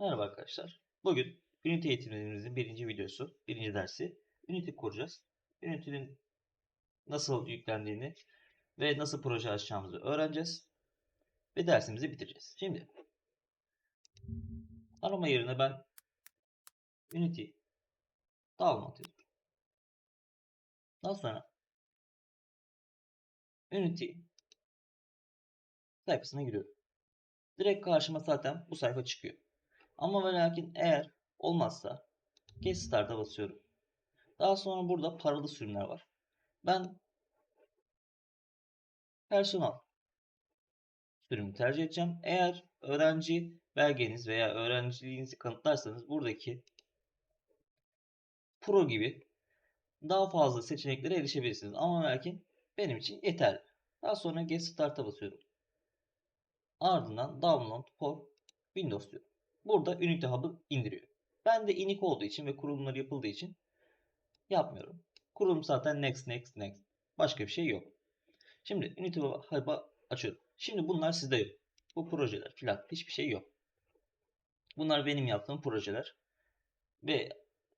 Merhaba arkadaşlar. Bugün Unity eğitimlerimizin birinci videosu, birinci dersi. Unity kuracağız. Unity'nin nasıl yüklendiğini ve nasıl proje açacağımızı öğreneceğiz. Ve dersimizi bitireceğiz. Şimdi arama yerine ben Unity download atıyorum. Daha sonra Unity sayfasına giriyorum. Direkt karşıma zaten bu sayfa çıkıyor. Ama ve lakin eğer olmazsa Get Start'a basıyorum. Daha sonra burada paralı sürümler var. Ben personal sürümü tercih edeceğim. Eğer öğrenci belgeniz veya öğrenciliğinizi kanıtlarsanız buradaki Pro gibi daha fazla seçeneklere erişebilirsiniz. Ama lakin benim için yeterli. Daha sonra Get Start'a basıyorum. Ardından Download for Windows diyorum. Burada Unity Hub'ı indiriyor. Ben de inik olduğu için ve kurulumları yapıldığı için yapmıyorum. Kurulum zaten next next next. Başka bir şey yok. Şimdi Unity Hub'ı açıyorum. Şimdi bunlar sizde yok. Bu projeler filan hiçbir şey yok. Bunlar benim yaptığım projeler. Ve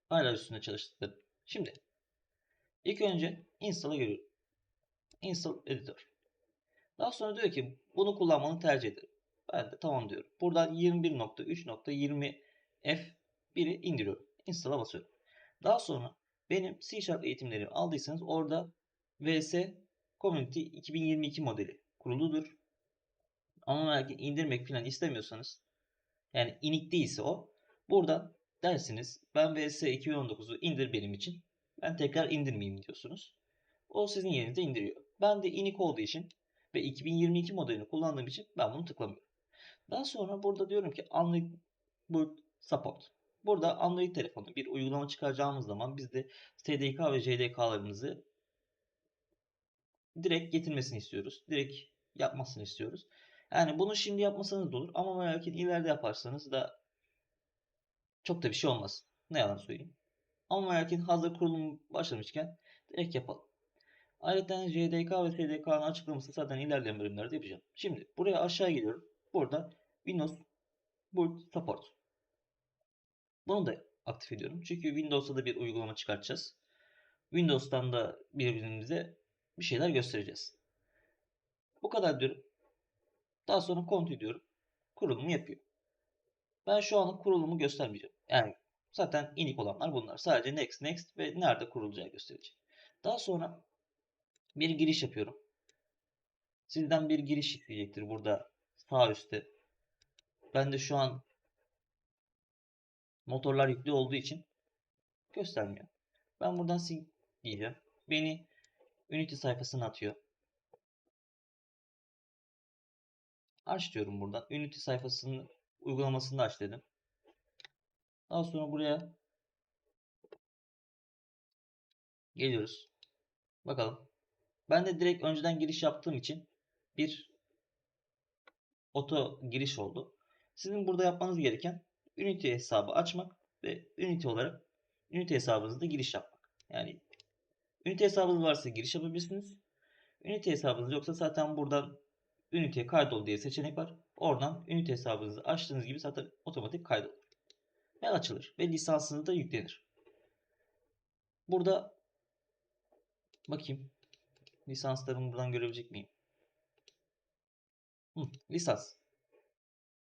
hala üstünde çalıştıklarım. Şimdi ilk önce install'a giriyorum. Install editor. Daha sonra diyor ki bunu kullanmanı tercih ederim. Ben de tamam diyorum. Buradan 21.3.20 F1'i indiriyorum. Install'a basıyorum. Daha sonra benim C Sharp eğitimlerimi aldıysanız orada VS Community 2022 modeli kuruludur. Ama belki indirmek falan istemiyorsanız yani inik değilse o buradan dersiniz ben VS 2019'u indir benim için. Ben tekrar indirmeyeyim diyorsunuz. O sizin yerinize indiriyor. Ben de inik olduğu için ve 2022 modelini kullandığım için ben bunu tıklamıyorum. Daha sonra burada diyorum ki Android Support. Burada Android telefonu bir uygulama çıkaracağımız zaman biz de SDK ve JDK'larımızı direkt getirmesini istiyoruz. Direkt yapmasını istiyoruz. Yani bunu şimdi yapmasanız da olur ama belki ileride yaparsanız da çok da bir şey olmaz. Ne yalan söyleyeyim. Ama belki hazır kurulum başlamışken direkt yapalım. Ayrıca JDK ve SDK'nın açıklamasını zaten ilerleyen bölümlerde yapacağım. Şimdi buraya aşağı geliyorum. Burada Windows Boot Support. Bunu da aktif ediyorum. Çünkü Windows'ta da bir uygulama çıkartacağız. Windows'tan da birbirimize bir şeyler göstereceğiz. Bu kadar diyorum. Daha sonra continue diyorum. Kurulumu yapıyor. Ben şu an kurulumu göstermeyeceğim. Yani zaten inik olanlar bunlar. Sadece next next ve nerede kurulacağı gösterecek. Daha sonra bir giriş yapıyorum. Sizden bir giriş isteyecektir burada sağ üstte. Ben de şu an motorlar yüklü olduğu için göstermiyor. Ben buradan sil diyeceğim. Beni Unity sayfasına atıyor. Aç diyorum buradan. Unity sayfasının uygulamasını aç dedim. Daha sonra buraya geliyoruz. Bakalım. Ben de direkt önceden giriş yaptığım için bir oto giriş oldu. Sizin burada yapmanız gereken Unity hesabı açmak ve Unity olarak Unity hesabınızda giriş yapmak. Yani Unity hesabınız varsa giriş yapabilirsiniz. Unity hesabınız yoksa zaten buradan Unity'ye kaydol diye seçenek var. Oradan Unity hesabınızı açtığınız gibi zaten otomatik kaydolur. Ve açılır. Ve lisansınız da yüklenir. Burada bakayım. Lisanslarımı buradan görebilecek miyim? Lisans.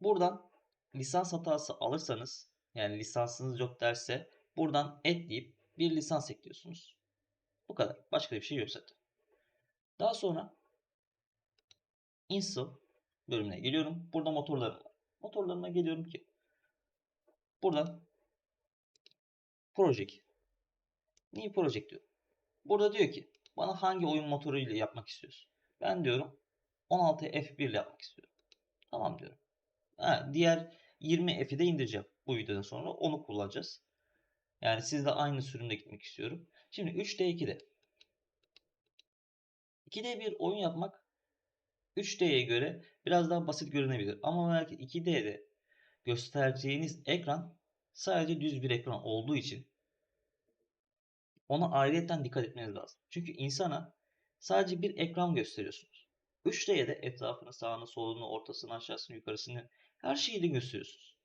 Buradan lisans hatası alırsanız yani lisansınız yok derse buradan et deyip bir lisans ekliyorsunuz. Bu kadar. Başka bir şey yok zaten. Daha sonra install bölümüne geliyorum. Burada motorlarım var. Motorlarına geliyorum ki buradan project new project diyor. Burada diyor ki bana hangi oyun motoru ile yapmak istiyorsun? Ben diyorum 16 F1 ile yapmak istiyorum. Tamam diyorum. Ha, diğer 20 F'i de indireceğim bu videodan sonra. Onu kullanacağız. Yani sizde aynı sürümde gitmek istiyorum. Şimdi 3D2'de 2D bir oyun yapmak 3D'ye göre biraz daha basit görünebilir. Ama belki 2D'de göstereceğiniz ekran sadece düz bir ekran olduğu için ona ayrıyetten dikkat etmeniz lazım. Çünkü insana sadece bir ekran gösteriyorsunuz. 3D'ye de etrafını, sağını, solunu, ortasını, aşağısını, yukarısını her şeyi de gösteriyorsunuz.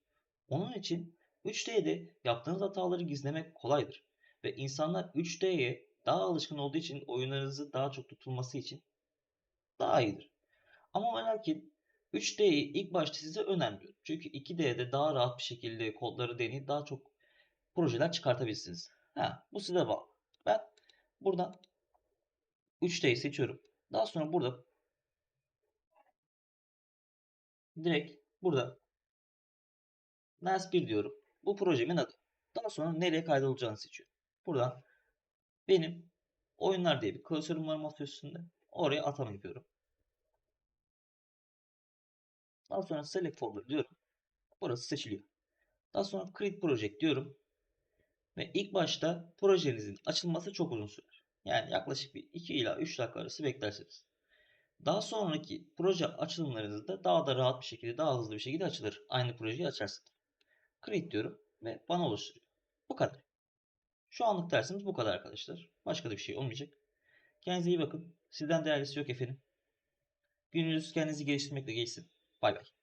Onun için 3D'de yaptığınız hataları gizlemek kolaydır. Ve insanlar 3D'ye daha alışkın olduğu için oyunlarınızı daha çok tutulması için daha iyidir. Ama ve lakin 3D'yi ilk başta size önermiyorum. Çünkü 2D'de daha rahat bir şekilde kodları deneyip daha çok projeler çıkartabilirsiniz. Ha, bu size bağlı. Ben buradan 3D'yi seçiyorum. Daha sonra burada direkt burada NAS 1 diyorum. Bu projemin adı. Daha sonra nereye kaydolacağını seçiyorum. Buradan benim oyunlar diye bir klasörüm var masa üstünde. Oraya atama yapıyorum. Daha sonra select folder diyorum. Burası seçiliyor. Daha sonra create project diyorum. Ve ilk başta projenizin açılması çok uzun sürer. Yani yaklaşık bir 2 ila 3 dakika arası beklersiniz. Daha sonraki proje açılımlarınızda daha da rahat bir şekilde, daha hızlı bir şekilde açılır. Aynı projeyi açarsınız. Create diyorum ve bana oluşturuyor. Bu kadar. Şu anlık dersimiz bu kadar arkadaşlar. Başka da bir şey olmayacak. Kendinize iyi bakın. Sizden değerlisi yok efendim. Gününüz kendinizi geliştirmekle geçsin. Bay bay.